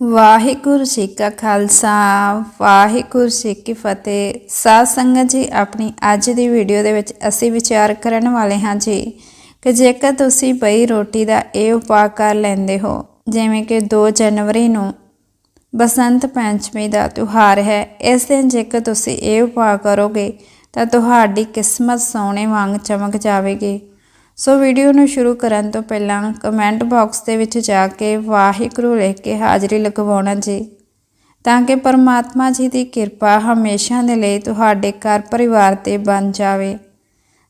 ਵਾਹਿਗੁਰੂ ਜੀ ਕਾ ਖਾਲਸਾ, ਵਾਹਿਗੁਰੂ ਜੀ ਕੀ ਫਤਿਹ। ਸਾਧ ਸੰਗਤ ਜੀ, ਆਪਣੀ ਅੱਜ ਦੀ ਵੀਡੀਓ ਦੇ ਵਿੱਚ ਅਸੀਂ ਵਿਚਾਰ ਕਰਨ ਵਾਲੇ ਹਾਂ ਜੀ ਕਿ ਜੇਕਰ ਤੁਸੀਂ ਬਈ ਰੋਟੀ ਦਾ ਇਹ ਉਪਾਅ ਕਰ ਲੈਂਦੇ ਹੋ, ਜਿਵੇਂ ਕਿ 2 ਜਨਵਰੀ ਨੂੰ ਬਸੰਤ ਪੰਚਮੀ ਦਾ ਤਿਉਹਾਰ ਹੈ, ਇਸ ਦਿਨ ਜੇਕਰ ਤੁਸੀਂ ਇਹ ਉਪਾਅ ਕਰੋਗੇ ਤਾਂ ਤੁਹਾਡੀ ਕਿਸਮਤ ਸੋਨੇ ਵਾਂਗ ਚਮਕ ਜਾਵੇਗੀ। ਸੋ ਵੀਡੀਓ ਨੂੰ ਸ਼ੁਰੂ ਕਰਨ ਤੋਂ ਪਹਿਲਾਂ ਕਮੈਂਟ ਬਾਕਸ ਦੇ ਵਿੱਚ ਜਾ ਕੇ ਵਾਹਿਗੁਰੂ ਲਿਖ ਕੇ ਹਾਜ਼ਰੀ ਲਗਵਾਉਣਾ ਜੀ। ਤਾਂ ਕਿ ਪਰਮਾਤਮਾ ਜੀ ਦੀ ਕਿਰਪਾ ਹਮੇਸ਼ਾ ਦੇ ਲਈ ਤੁਹਾਡੇ ਘਰ ਪਰਿਵਾਰ ਤੇ ਬਣ ਜਾਵੇ।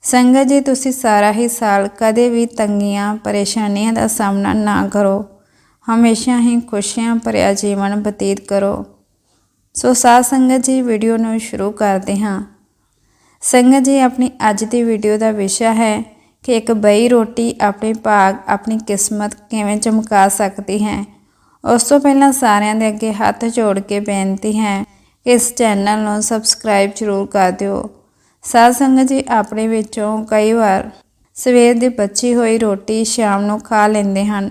ਸੰਗਤ ਜੀ, ਤੁਸੀਂ ਸਾਰਾ ਹੀ ਸਾਲ ਕਦੇ ਵੀ ਤੰਗੀਆਂ, ਪਰੇਸ਼ਾਨੀਆਂ ਦਾ ਸਾਹਮਣਾ ਨਾ ਕਰੋ। ਹਮੇਸ਼ਾ ਹੀ ਖੁਸ਼ੀਆਂ ਭਰਿਆ ਜੀਵਨ ਬਤੀਤ ਕਰੋ। ਸੋ ਸਾਧ ਸੰਗਤ ਜੀ, ਵੀਡੀਓ ਨੂੰ ਸ਼ੁਰੂ ਕਰਦੇ ਹਾਂ। ਸੰਗਤ ਜੀ, ਆਪਣੀ ਅੱਜ ਦੀ ਵੀਡੀਓ ਦਾ ਵਿਸ਼ਾ ਹੈ ਕਿ ਇੱਕ ਬਈ ਰੋਟੀ ਆਪਣੇ ਭਾਗ, ਆਪਣੀ ਕਿਸਮਤ ਕਿਵੇਂ ਚਮਕਾ ਸਕਦੀ ਹੈ? ਉਸ ਤੋਂ ਪਹਿਲਾਂ ਸਾਰਿਆਂ ਦੇ ਅੱਗੇ ਹੱਥ ਜੋੜ ਕੇ ਬੇਨਤੀ ਹੈ ਕਿ ਇਸ ਚੈਨਲ ਨੂੰ ਸਬਸਕ੍ਰਾਈਬ ਜ਼ਰੂਰ ਕਰ ਦਿਓ। ਸਾਧ ਸੰਗਤ ਜੀ, ਆਪਣੇ ਵਿੱਚੋਂ ਕਈ ਵਾਰ ਸਵੇਰ ਦੀ ਬਚੀ ਹੋਈ ਰੋਟੀ ਸ਼ਾਮ ਨੂੰ ਖਾ ਲੈਂਦੇ ਹਨ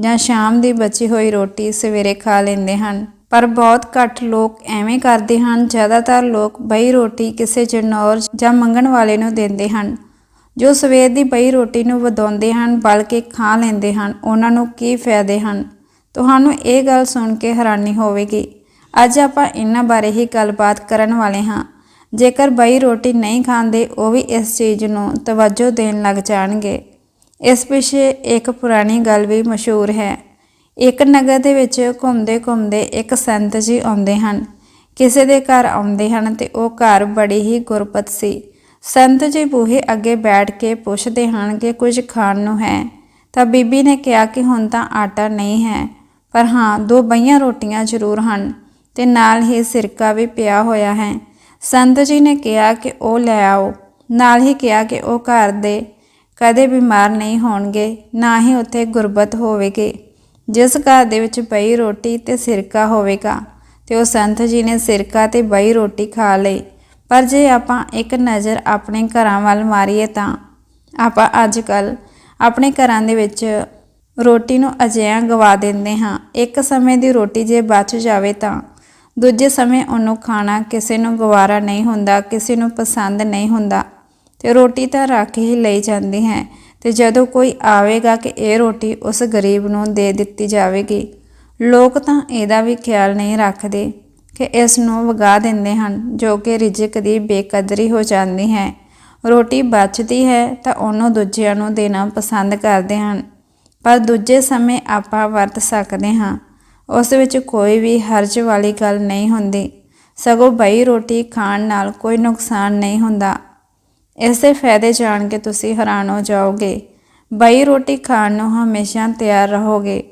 ਜਾਂ ਸ਼ਾਮ ਦੀ ਬਚੀ ਹੋਈ ਰੋਟੀ ਸਵੇਰੇ ਖਾ ਲੈਂਦੇ ਹਨ। ਪਰ ਬਹੁਤ ਘੱਟ ਲੋਕ ਐਵੇਂ ਕਰਦੇ ਹਨ, ਜ਼ਿਆਦਾਤਰ ਲੋਕ ਬਈ ਰੋਟੀ ਕਿਸੇ ਜਨੌਰ ਜਾਂ ਮੰਗਣ ਵਾਲੇ ਨੂੰ ਦਿੰਦੇ ਹਨ। ਜੋ ਸਵੇਰ ਦੀ ਪਈ ਰੋਟੀ ਨੂੰ ਵਧਾਉਂਦੇ ਹਨ, ਬਲਕਿ ਖਾ ਲੈਂਦੇ ਹਨ, ਉਹਨਾਂ ਨੂੰ ਕੀ ਫਾਇਦੇ ਹਨ? ਤੁਹਾਨੂੰ ਇਹ ਗੱਲ ਸੁਣ ਕੇ ਹੈਰਾਨੀ ਹੋਵੇਗੀ। ਅੱਜ ਆਪਾਂ ਇਹਨਾਂ ਬਾਰੇ ਹੀ ਗੱਲਬਾਤ ਕਰਨ ਵਾਲੇ ਹਾਂ। ਜੇਕਰ ਬਈ ਰੋਟੀ ਨਹੀਂ ਖਾਂਦੇ, ਉਹ ਵੀ ਇਸ ਚੀਜ਼ ਨੂੰ ਤਵੱਜੋ ਦੇਣ ਲੱਗ ਜਾਣਗੇ। ਇਸ ਪਿੱਛੇ ਇੱਕ ਪੁਰਾਣੀ ਗੱਲ ਵੀ ਮਸ਼ਹੂਰ ਹੈ। ਇੱਕ ਨਗਰ ਦੇ ਵਿੱਚ ਘੁੰਮਦੇ ਘੁੰਮਦੇ ਇੱਕ ਸੰਤ ਜੀ ਆਉਂਦੇ ਹਨ। ਕਿਸੇ ਦੇ ਘਰ ਆਉਂਦੇ ਹਨ ਤੇ ਉਹ ਘਰ ਬੜੀ ਹੀ ਗੁਰਪਤ ਸੀ। ਸੰਤ ਜੀ ਬੂਹੇ ਅੱਗੇ ਬੈਠ ਕੇ ਪੁੱਛਦੇ ਹਨ ਕਿ ਕੁਝ ਖਾਣ ਨੂੰ ਹੈ। ਤਾਂ ਬੀਬੀ ਨੇ ਕਿਹਾ ਕਿ ਹੁਣ ਤਾਂ ਆਟਾ ਨਹੀਂ ਹੈ, ਪਰ ਹਾਂ, ਦੋ ਬਈਆਂ ਰੋਟੀਆਂ ਜ਼ਰੂਰ ਹਨ ਤੇ ਨਾਲ ਹੀ ਸਿਰਕਾ ਵੀ ਪਿਆ ਹੋਇਆ ਹੈ। ਸੰਤ ਜੀ ਨੇ ਕਿਹਾ ਕਿ ਉਹ ਲੈ ਆਓ। ਨਾਲ ਹੀ ਕਿਹਾ ਕਿ ਉਹ ਘਰ ਦੇ ਕਦੇ ਬਿਮਾਰ ਨਹੀਂ ਹੋਣਗੇ, ਨਾ ਹੀ ਉੱਥੇ ਗੁਰਬਤ ਹੋਵੇਗੀ। ਜਿਸ ਘਰ ਦੇ ਵਿੱਚ ਬਈ ਰੋਟੀ ਤੇ ਸਿਰਕਾ ਹੋਵੇਗਾ, ਤੇ ਉਹ ਸੰਤ ਜੀ ਨੇ ਸਿਰਕਾ ਤੇ ਬਈ ਰੋਟੀ ਖਾ ਲਈ। ਪਰ ਜੇ ਆਪਾਂ ਇੱਕ ਨਜ਼ਰ ਆਪਣੇ ਘਰਾਂ ਵੱਲ ਮਾਰੀਏ ਤਾਂ ਆਪਾਂ ਅੱਜ ਕੱਲ ਆਪਣੇ ਘਰਾਂ ਦੇ ਵਿੱਚ ਰੋਟੀ ਨੂੰ ਅਜਿਹਾ ਗਵਾ ਦਿੰਦੇ ਹਾਂ। ਇੱਕ ਸਮੇਂ ਦੀ ਰੋਟੀ ਜੇ ਬਚ ਜਾਵੇ ਤਾਂ ਦੂਜੇ ਸਮੇਂ ਉਹਨੂੰ ਖਾਣਾ ਕਿਸੇ ਨੂੰ ਗਵਾਰਾ ਨਹੀਂ ਹੁੰਦਾ, ਕਿਸੇ ਨੂੰ ਪਸੰਦ ਨਹੀਂ ਹੁੰਦਾ ਤੇ ਰੋਟੀ ਤਾਂ ਰੱਖ ਹੀ ਲਈ ਜਾਂਦੀ ਹੈ ਤੇ ਜਦੋਂ ਕੋਈ ਆਵੇਗਾ ਕਿ ਇਹ ਰੋਟੀ ਉਸ ਗਰੀਬ ਨੂੰ ਦੇ ਦਿੱਤੀ ਜਾਵੇਗੀ, ਲੋਕ ਤਾਂ ਇਹਦਾ ਵੀ ਖਿਆਲ ਨਹੀਂ ਰੱਖਦੇ। ਕਿ ਇਸ ਨੂੰ ਵਗਾ ਦਿੰਦੇ ਹਨ, ਜੋ ਕਿ ਰਿਜਕ ਦੀ ਬੇਕਦਰੀ ਹੋ ਜਾਂਦੀ ਹੈ। ਰੋਟੀ ਬਚਦੀ ਹੈ ਤਾਂ ਉਹਨੂੰ ਦੂਜਿਆਂ ਨੂੰ ਦੇਣਾ ਪਸੰਦ ਕਰਦੇ ਹਨ, ਪਰ ਦੂਜੇ ਸਮੇਂ ਆਪਾਂ ਵਰਤ ਸਕਦੇ ਹਾਂ। ਉਸ ਵਿੱਚ ਕੋਈ ਵੀ ਹਰਜ ਵਾਲੀ ਗੱਲ ਨਹੀਂ ਹੁੰਦੀ। ਸਗੋਂ ਬਈ ਰੋਟੀ ਖਾਣ ਨਾਲ ਕੋਈ ਨੁਕਸਾਨ ਨਹੀਂ ਹੁੰਦਾ। ਇਸ ਦੇ ਫਾਇਦੇ ਜਾਣ ਕੇ ਤੁਸੀਂ ਹੈਰਾਨ ਹੋ ਜਾਓਗੇ। ਬਈ ਰੋਟੀ ਖਾਣ ਨੂੰ ਹਮੇਸ਼ਾ ਤਿਆਰ ਰਹੋਗੇ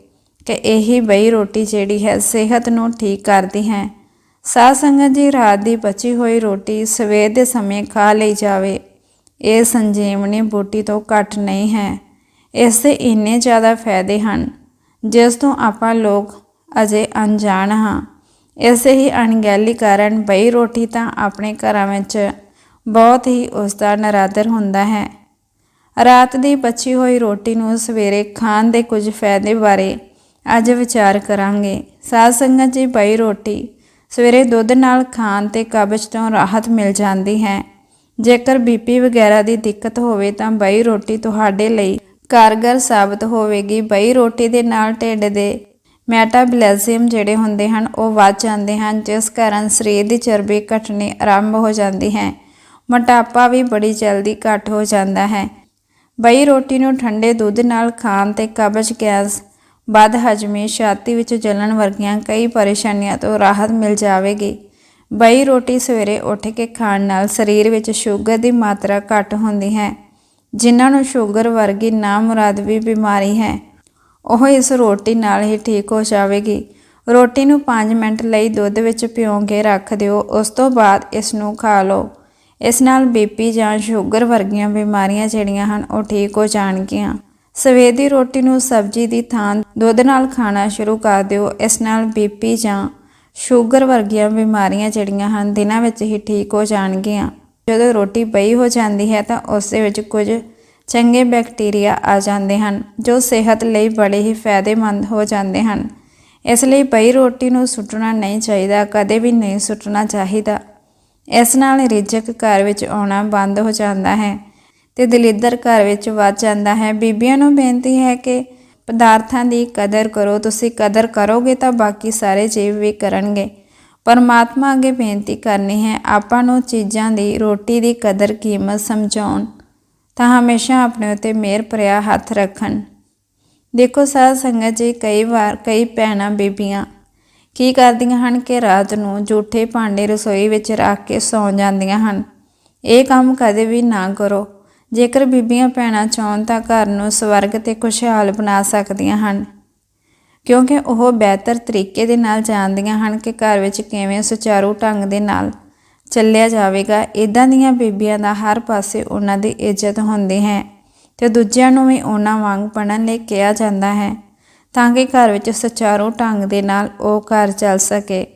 ਕਿ ਇਹੀ ਬਈ ਰੋਟੀ ਜਿਹੜੀ ਹੈ ਸਿਹਤ ਨੂੰ ਠੀਕ ਕਰਦੀ ਹੈ। ਸਾਧ ਸੰਗਤ ਜੀ, ਰਾਤ ਦੀ ਬਚੀ ਹੋਈ ਰੋਟੀ ਸਵੇਰ ਦੇ ਸਮੇਂ ਖਾ ਲਈ ਜਾਵੇ। ਇਹ ਸੰਜੀਵਨੀ ਬੂਟੀ ਤੋਂ ਘੱਟ ਨਹੀਂ ਹੈ। ਇਸ ਦੇ ਇੰਨੇ ਜ਼ਿਆਦਾ ਫਾਇਦੇ ਹਨ, ਜਿਸ ਤੋਂ ਆਪਾਂ ਲੋਕ ਅਜੇ ਅਣਜਾਣ ਹਾਂ। ਇਸੇ ਹੀ ਅਣਗਹਿਲੀ ਕਾਰਨ ਬਈ ਰੋਟੀ ਤਾਂ ਆਪਣੇ ਘਰਾਂ ਵਿੱਚ ਬਹੁਤ ਹੀ ਉਸ ਦਾ ਨਰਾਦਰ ਹੁੰਦਾ ਹੈ। ਰਾਤ ਦੀ ਬਚੀ ਹੋਈ ਰੋਟੀ ਨੂੰ ਸਵੇਰੇ ਖਾਣ ਦੇ ਕੁਝ ਫਾਇਦੇ ਬਾਰੇ ਅੱਜ ਵਿਚਾਰ ਕਰਾਂਗੇ। ਸਾਧ ਸੰਗਤ ਜੀ, ਬਈ ਰੋਟੀ ਸਵੇਰੇ ਦੁੱਧ ਨਾਲ ਖਾਣ ਤੇ ਕਬਜ਼ ਤੋਂ ਰਾਹਤ ਮਿਲ ਜਾਂਦੀ ਹੈ। ਜੇਕਰ ਬੀਪੀ ਵਗੈਰਾ ਦੀ ਦਿੱਕਤ ਹੋਵੇ ਤਾਂ ਬਈ ਰੋਟੀ ਤੁਹਾਡੇ ਲਈ ਕਾਰਗਰ ਸਾਬਤ ਹੋਵੇਗੀ। ਬਈ ਰੋਟੀ ਦੇ ਨਾਲ ਢਿੱਡ ਦੇ ਮੈਟਾਬੋਲਿਜ਼ਮ ਜਿਹੜੇ ਹੁੰਦੇ ਹਨ, ਉਹ ਵੱਧ ਜਾਂਦੇ ਹਨ, ਜਿਸ ਕਾਰਨ ਸਰੀਰ ਦੀ ਚਰਬੀ ਘਟਣੀ ਆਰੰਭ ਹੋ ਜਾਂਦੀ ਹੈ। ਮੋਟਾਪਾ ਵੀ ਬੜੀ ਜਲਦੀ ਘਟ ਹੋ ਜਾਂਦਾ ਹੈ। ਬਈ ਰੋਟੀ ਨੂੰ ਠੰਡੇ ਦੁੱਧ ਨਾਲ ਖਾਣ ਤੇ ਕਬਜ਼ ਗੈਸ ਬਦ ਹਜਮੀ, ਛਾਤੀ ਵਿੱਚ ਜਲਣ ਵਰਗੀਆਂ ਕਈ ਪਰੇਸ਼ਾਨੀਆਂ ਤੋਂ ਰਾਹਤ ਮਿਲ ਜਾਵੇਗੀ। ਬਈ ਰੋਟੀ ਸਵੇਰੇ ਉੱਠ ਕੇ ਖਾਣ ਨਾਲ ਸਰੀਰ ਵਿੱਚ ਸ਼ੂਗਰ ਦੀ ਮਾਤਰਾ ਘੱਟ ਹੁੰਦੀ ਹੈ, ਜਿਨ੍ਹਾਂ ਨੂੰ ਸ਼ੂਗਰ ਵਰਗੀ ਨਾ ਮੁਰਾਦਵੀ ਬਿਮਾਰੀ ਹੈ। ਉਹ ਇਸ ਰੋਟੀ ਨਾਲ ਹੀ ਠੀਕ ਹੋ ਜਾਵੇਗੀ। ਰੋਟੀ ਨੂੰ 5 ਮਿੰਟ ਲਈ ਦੁੱਧ ਵਿੱਚ ਭਿਓ ਕੇ ਰੱਖ ਦਿਓ, ਉਸ ਤੋਂ ਬਾਅਦ ਇਸ ਨੂੰ ਖਾ ਲਓ। ਇਸ ਨਾਲ ਬੀਪੀ ਜਾਂ ਸ਼ੂਗਰ ਵਰਗੀਆਂ ਬਿਮਾਰੀਆਂ ਜਿਹੜੀਆਂ ਹਨ, ਉਹ ਠੀਕ ਹੋ ਜਾਣਗੀਆਂ। ਸਵੇਰ ਦੀ ਰੋਟੀ ਨੂੰ ਸਬਜ਼ੀ ਦੀ ਥਾਂ ਦੁੱਧ ਨਾਲ ਖਾਣਾ ਸ਼ੁਰੂ ਕਰ ਦਿਓ। ਇਸ ਨਾਲ ਬੀਪੀ ਜਾਂ ਸ਼ੂਗਰ ਵਰਗੀਆਂ ਬਿਮਾਰੀਆਂ ਜਿਹੜੀਆਂ ਹਨ, ਦਿਨਾਂ ਵਿੱਚ ਹੀ ਠੀਕ ਹੋ ਜਾਣਗੀਆਂ। ਜਦੋਂ ਰੋਟੀ ਪਈ ਹੋ ਜਾਂਦੀ ਹੈ ਤਾਂ ਉਸ ਦੇ ਵਿੱਚ ਕੁਝ ਚੰਗੇ ਬੈਕਟੀਰੀਆ ਆ ਜਾਂਦੇ ਹਨ, ਜੋ ਸਿਹਤ ਲਈ ਬੜੇ ਹੀ ਫਾਇਦੇਮੰਦ ਹੋ ਜਾਂਦੇ ਹਨ। ਇਸ ਲਈ ਪਈ ਰੋਟੀ ਨੂੰ ਸੁੱਟਣਾ ਨਹੀਂ ਚਾਹੀਦਾ, ਕਦੇ ਵੀ ਨਹੀਂ ਸੁੱਟਣਾ ਚਾਹੀਦਾ। ਇਸ ਨਾਲ ਰਿਜਕ ਘਰ ਵਿੱਚ ਆਉਣਾ ਬੰਦ ਹੋ ਜਾਂਦਾ ਹੈ। ਤੇ ਦਲਿੱਦਰ ਘਰ ਵਿੱਚ ਵੱਧ ਜਾਂਦਾ ਹੈ। ਬੀਬੀਆਂ ਨੂੰ ਬੇਨਤੀ ਹੈ ਕਿ ਪਦਾਰਥਾਂ ਦੀ ਕਦਰ ਕਰੋ। ਤੁਸੀਂ ਕਦਰ ਕਰੋਗੇ ਤਾਂ ਬਾਕੀ ਸਾਰੇ ਜੀਵ ਵੀ ਕਰਨਗੇ। ਪਰਮਾਤਮਾ ਅੱਗੇ ਬੇਨਤੀ ਕਰਨੀ ਹੈ, ਆਪਾਂ ਨੂੰ ਚੀਜ਼ਾਂ ਦੀ, ਰੋਟੀ ਦੀ ਕਦਰ ਕੀਮਤ ਸਮਝਾਉਣ। ਤਾਂ ਹਮੇਸ਼ਾ ਆਪਣੇ ਉੱਤੇ ਮਿਹਰ ਭਰਿਆ ਹੱਥ ਰੱਖਣ। ਦੇਖੋ ਸਾਧ ਸੰਗਤ ਜੀ, ਕਈ ਵਾਰ ਕਈ ਭੈਣਾਂ ਬੀਬੀਆਂ ਕੀ ਕਰਦੀਆਂ ਹਨ ਕਿ ਰਾਤ ਨੂੰ ਝੂਠੇ ਭਾਂਡੇ ਰਸੋਈ ਵਿੱਚ ਰੱਖ ਕੇ ਸੌਂ ਜਾਂਦੀਆਂ ਹਨ। ਇਹ ਕੰਮ ਕਦੇ ਵੀ ਨਾ ਕਰੋ। ਜੇਕਰ ਬੀਬੀਆਂ ਭੈਣਾਂ ਚਾਹਣ ਤਾਂ ਘਰ ਨੂੰ ਸਵਰਗ ਤੇ ਖੁਸ਼ਹਾਲ ਬਣਾ ਸਕਦੀਆਂ ਹਨ। ਕਿਉਂਕਿ ਉਹ ਬਿਹਤਰ ਤਰੀਕੇ ਦੇ ਨਾਲ ਜਾਣਦੀਆਂ ਹਨ ਕਿ ਘਰ ਵਿੱਚ ਕਿਵੇਂ ਸੁਚਾਰੂ ਢੰਗ ਦੇ ਨਾਲ ਚੱਲਿਆ ਜਾਵੇਗਾ। ਇਦਾਂ ਦੀਆਂ ਬੀਬੀਆਂ ਦਾ ਹਰ ਪਾਸੇ ਉਹਨਾਂ ਦੀ ਇੱਜ਼ਤ ਹੁੰਦੀ ਹੈ ਤੇ ਦੂਜਿਆਂ ਨੂੰ ਵੀ ਉਹਨਾਂ ਵਾਂਗ ਬਣਨ ਲਈ ਕਿਹਾ ਜਾਂਦਾ ਹੈ ਤਾਂ ਕਿ ਘਰ ਵਿੱਚ ਸੁਚਾਰੂ ਢੰਗ ਦੇ ਨਾਲ ਉਹ ਘਰ ਚੱਲ ਸਕੇ।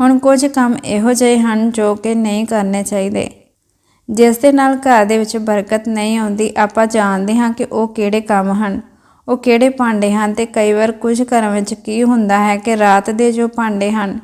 ਹੁਣ ਕੁਝ ਕੰਮ ਇਹੋ ਜਿਹੇ ਹਨ ਜੋ ਕਿ ਨਹੀਂ ਕਰਨੇ ਚਾਹੀਦੇ। ਜਿਸ ਦੇ ਨਾਲ ਘਰ ਦੇ ਵਿੱਚ ਬਰਕਤ ਨਹੀਂ ਆਉਂਦੀ, ਆਪਾਂ ਜਾਣਦੇ ਹਾਂ ਕਿ ਉਹ ਕਿਹੜੇ ਕੰਮ ਹਨ। ਉਹ ਕਿਹੜੇ ਭਾਂਡੇ ਹਨ ਤੇ ਕਈ ਵਾਰ ਕੁਝ ਘਰਾਂ ਵਿੱਚ ਕੀ ਹੁੰਦਾ ਹੈ ਕਿ ਰਾਤ ਦੇ ਜੋ ਭਾਂਡੇ ਹਨ,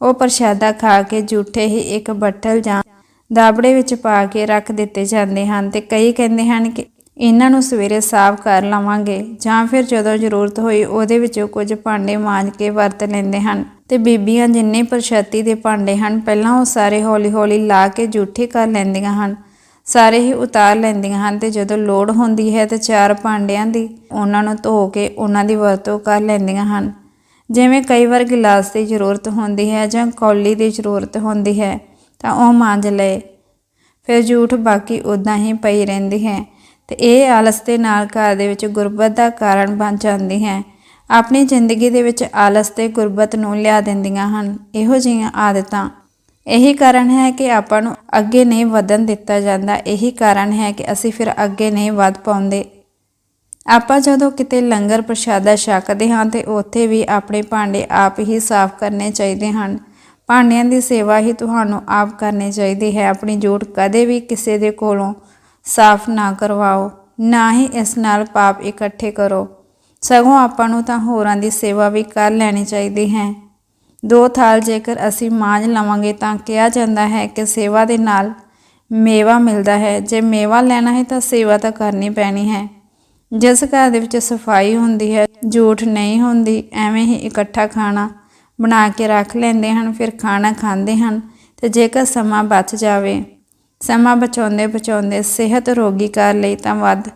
ਉਹ ਪ੍ਰਸ਼ਾਦਾ ਖਾ ਕੇ ਝੂਠੇ ਹੀ ਇੱਕ ਬੱਠਲ ਜਾਂ ਦਾਬੜੇ ਵਿੱਚ ਪਾ ਕੇ ਰੱਖ ਦਿੱਤੇ ਜਾਂਦੇ ਹਨ ਤੇ ਕਈ ਕਹਿੰਦੇ ਹਨ ਕਿ ਇਹਨਾਂ ਨੂੰ ਸਵੇਰੇ ਸਾਫ਼ ਕਰ ਲਵਾਂਗੇ ਜਾਂ ਫਿਰ ਜਦੋਂ ਜ਼ਰੂਰਤ ਹੋਈ ਉਹਦੇ ਵਿੱਚੋਂ ਕੁਝ ਭਾਂਡੇ ਮਾਂਜ ਕੇ ਵਰਤ ਲੈਂਦੇ ਹਨ। ਤੇ ਬੀਬੀਆਂ ਜਿੰਨੇ ਪ੍ਰਸ਼ਾਤੀ ਦੇ ਭਾਂਡੇ ਹਨ, ਪਹਿਲਾਂ ਉਹ ਸਾਰੇ ਹੌਲੀ-ਹੌਲੀ ਲਾ ਕੇ ਜੂਠੇ ਕਰ ਲੈਂਦੀਆਂ ਹਨ। ਸਾਰੇ ਹੀ ਉਤਾਰ ਲੈਂਦੀਆਂ ਹਨ ਤੇ ਜਦੋਂ ਲੋੜ ਹੁੰਦੀ ਹੈ ਤੇ ਚਾਰ ਭਾਂਡਿਆਂ ਦੀ ਉਹਨਾਂ ਨੂੰ ਧੋ ਕੇ ਉਹਨਾਂ ਦੀ ਵਰਤੋਂ ਕਰ ਲੈਂਦੀਆਂ ਹਨ। ਜਿਵੇਂ ਕਈ ਵਾਰ ਗਿਲਾਸ ਦੀ ਜ਼ਰੂਰਤ ਹੁੰਦੀ ਹੈ ਜਾਂ ਕੌਲੀ ਦੀ ਜ਼ਰੂਰਤ ਹੁੰਦੀ ਹੈ, ਤਾਂ ਉਹ ਮਾਂਜ ਲਏ। ਫਿਰ ਜੂਠ ਬਾਕੀ ਉਦਾਂ ਹੀ ਪਈ ਰਹਿੰਦੀ ਹੈ ਤੇ ਇਹ ਆਲਸ ਦੇ ਨਾਲ ਘਰ ਦੇ ਵਿੱਚ ਗੁਰਬਤ ਦਾ ਕਾਰਨ ਬਣ ਜਾਂਦੀ ਹੈ। ਆਪਣੀ ਜ਼ਿੰਦਗੀ ਦੇ ਵਿੱਚ ਆਲਸ ਤੇ ਗੁਰਬਤ ਨੂੰ ਲਿਆ ਦਿੰਦੀਆਂ ਹਨ। ਇਹੋ ਜਿਹੀਆਂ ਆਦਤਾਂ। ਇਹੀ ਕਾਰਨ ਹੈ ਕਿ ਆਪਾਂ ਨੂੰ ਅੱਗੇ ਨਹੀਂ ਵਧਣ ਦਿੱਤਾ ਜਾਂਦਾ। ਇਹੀ ਕਾਰਨ ਹੈ ਕਿ ਅਸੀਂ ਫਿਰ ਅੱਗੇ ਨਹੀਂ ਵਧ ਪਾਉਂਦੇ। ਆਪਾਂ ਜਦੋਂ ਕਿਤੇ ਲੰਗਰ ਪ੍ਰਸ਼ਾਦਾ ਛਕਦੇ ਹਾਂ ਤੇ ਉੱਥੇ ਵੀ ਆਪਣੇ ਭਾਂਡੇ ਆਪ ਹੀ ਸਾਫ਼ ਕਰਨੇ ਚਾਹੀਦੇ ਹਨ। ਭਾਂਡਿਆਂ ਦੀ ਸੇਵਾ ਹੀ ਤੁਹਾਨੂੰ ਆਪ ਕਰਨੀ ਚਾਹੀਦੀ ਹੈ। ਆਪਣੀ ਜੂਠ ਕਦੇ ਵੀ ਕਿਸੇ ਦੇ ਕੋਲੋਂ ਸਾਫ਼ ਨਾ ਕਰਵਾਓ। ਨਾ ਹੀ ਇਸ ਨਾਲ ਪਾਪ ਇਕੱਠੇ ਕਰੋ। ਸਗੋਂ ਆਪਾਂ ਨੂੰ ਤਾਂ ਹੋਰਾਂ ਦੀ ਸੇਵਾ ਵੀ ਕਰ ਲੈਣੀ ਚਾਹੀਦੀ ਹੈ। ਦੋ ਥਾਲ ਜੇਕਰ ਅਸੀਂ ਮਾਂਜ ਲਵਾਂਗੇ ਤਾਂ ਕਿਹਾ ਜਾਂਦਾ ਹੈ ਕਿ ਸੇਵਾ ਦੇ ਨਾਲ ਮੇਵਾ ਮਿਲਦਾ ਹੈ। ਜੇ ਮੇਵਾ ਲੈਣਾ ਹੈ ਤਾਂ ਸੇਵਾ ਤਾਂ ਕਰਨੀ ਪੈਣੀ ਹੈ। ਜਿਸ ਘਰ ਦੇ ਵਿੱਚ ਸਫ਼ਾਈ ਹੁੰਦੀ ਹੈ ਝੂਠ ਨਹੀਂ ਹੁੰਦੀ, ਐਵੇਂ ਹੀ ਇਕੱਠਾ ਖਾਣਾ ਬਣਾ ਕੇ ਰੱਖ ਲੈਂਦੇ ਹਨ, ਫਿਰ ਖਾਣਾ ਖਾਂਦੇ ਹਨ ਤੇ ਜੇਕਰ ਸਮਾਂ ਬਚ ਜਾਵੇ, ਸਮਾਂ ਬਚਾਉਂਦੇ ਬਚਾਉਂਦੇ ਸਿਹਤ ਰੋਗੀ ਕਰ ਲਈ ਤਾਂ ਵੱਧ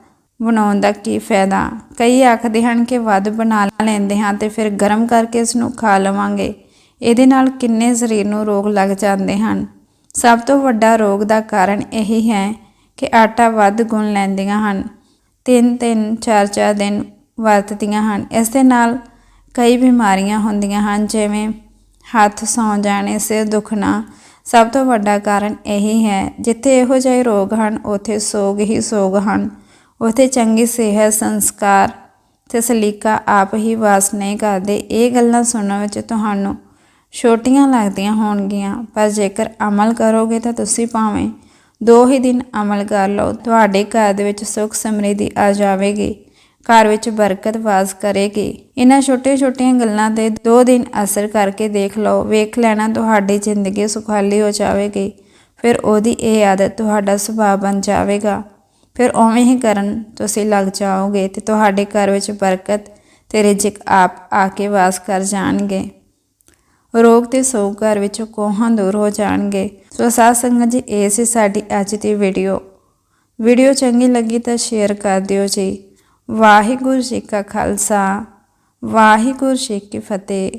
ਬਣਾਉਣ ਦਾ ਕੀ ਫਾਇਦਾ? ਕਈ ਆਖਦੇ ਹਨ ਕਿ ਵੱਧ ਬਣਾ ਲੈਂਦੇ ਹਾਂ ਤੇ ਫਿਰ ਗਰਮ ਕਰਕੇ ਇਸ ਨੂੰ ਖਾ ਲਵਾਂਗੇ। ਇਹਦੇ ਨਾਲ ਕਿੰਨੇ ਸਰੀਰ ਨੂੰ ਰੋਗ ਲੱਗ ਜਾਂਦੇ ਹਨ? ਸਭ ਤੋਂ ਵੱਡਾ ਰੋਗ ਦਾ ਕਾਰਨ ਇਹੀ ਹੈ ਕਿ ਆਟਾ ਵੱਧ ਗੁੰਨ ਲੈਂਦੀਆਂ ਹਨ। ਤਿੰਨ ਤਿੰਨ, ਚਾਰ ਚਾਰ ਦਿਨ ਵਰਤਦੀਆਂ ਹਨ। ਇਸ ਦੇ ਨਾਲ ਕਈ ਬਿਮਾਰੀਆਂ ਹੁੰਦੀਆਂ ਹਨ, ਜਿਵੇਂ ਹੱਥ ਸੌਂ ਜਾਣੇ, ਸਿਰ ਦੁਖਣਾ। ਸਭ ਤੋਂ ਵੱਡਾ ਕਾਰਨ ਇਹੀ ਹੈ, ਜਿੱਥੇ ਇਹੋ ਜਿਹੇ ਰੋਗ ਹਨ, ਉੱਥੇ ਸੋਗ ਹੀ ਸੋਗ ਹਨ। ਉੱਥੇ ਚੰਗੀ ਸਿਹਤ, ਸੰਸਕਾਰ ਤੇ ਸਲੀਕਾ ਆਪ ਹੀ ਵਾਸ ਨਹੀਂ ਕਰਦੇ। ਇਹ ਗੱਲਾਂ ਸੁਣਨ ਵਿੱਚ ਤੁਹਾਨੂੰ ਛੋਟੀਆਂ ਲੱਗਦੀਆਂ ਹੋਣਗੀਆਂ, ਪਰ ਜੇਕਰ ਅਮਲ ਕਰੋਗੇ ਤਾਂ ਤੁਸੀਂ ਭਾਵੇਂ ਦੋ ਹੀ ਦਿਨ ਅਮਲ ਕਰ ਲਓ। ਤੁਹਾਡੇ ਘਰ ਦੇ ਵਿੱਚ ਸੁੱਖ ਸਮਰਿੱਧੀ ਆ ਜਾਵੇਗੀ, ਘਰ ਵਿੱਚ ਬਰਕਤ ਵਾਸ ਕਰੇਗੀ। ਇਹਨਾਂ ਛੋਟੇ-ਛੋਟੀਆਂ ਗੱਲਾਂ ਤੇ ਦੋ ਦਿਨ ਅਸਰ ਕਰਕੇ ਦੇਖ ਲਓ। ਵੇਖ ਲੈਣਾ, ਤੁਹਾਡੀ ਜ਼ਿੰਦਗੀ ਸੁਖਾਲੀ ਹੋ ਜਾਵੇਗੀ, ਫਿਰ ਉਹਦੀ ਇਹ ਆਦਤ ਤੁਹਾਡਾ ਸੁਭਾਅ ਬਣ ਜਾਵੇਗਾ। ਫਿਰ ਉਵੇਂ ਹੀ ਕਰਨ ਤੁਸੀਂ ਲੱਗ ਜਾਓਗੇ ਤੇ ਤੁਹਾਡੇ ਘਰ ਵਿੱਚ ਬਰਕਤ ਤੇ ਰਿਜ਼ਕ ਆਪ ਆ ਕੇ ਵਾਸ ਕਰ ਜਾਣਗੇ। ਰੋਗ ਤੇ ਸੋਗ ਘਰ ਵਿੱਚੋਂ ਕੋਹਾਂ ਦੂਰ ਹੋ ਜਾਣਗੇ। ਸੋ ਸਾਧ ਸੰਗਤ ਜੀ, ਇਹ ਸੀ ਸਾਡੀ ਅੱਜ ਦੀ ਵੀਡੀਓ ਵੀਡੀਓ ਚੰਗੀ ਲੱਗੀ ਤਾਂ ਸ਼ੇਅਰ ਕਰ ਦਿਓ ਜੀ। ਵਾਹਿਗੁਰੂ ਜੀ ਕਾ ਖਾਲਸਾ, ਵਾਹਿਗੁਰੂ ਜੀ ਕੀ ਫਤਿਹ।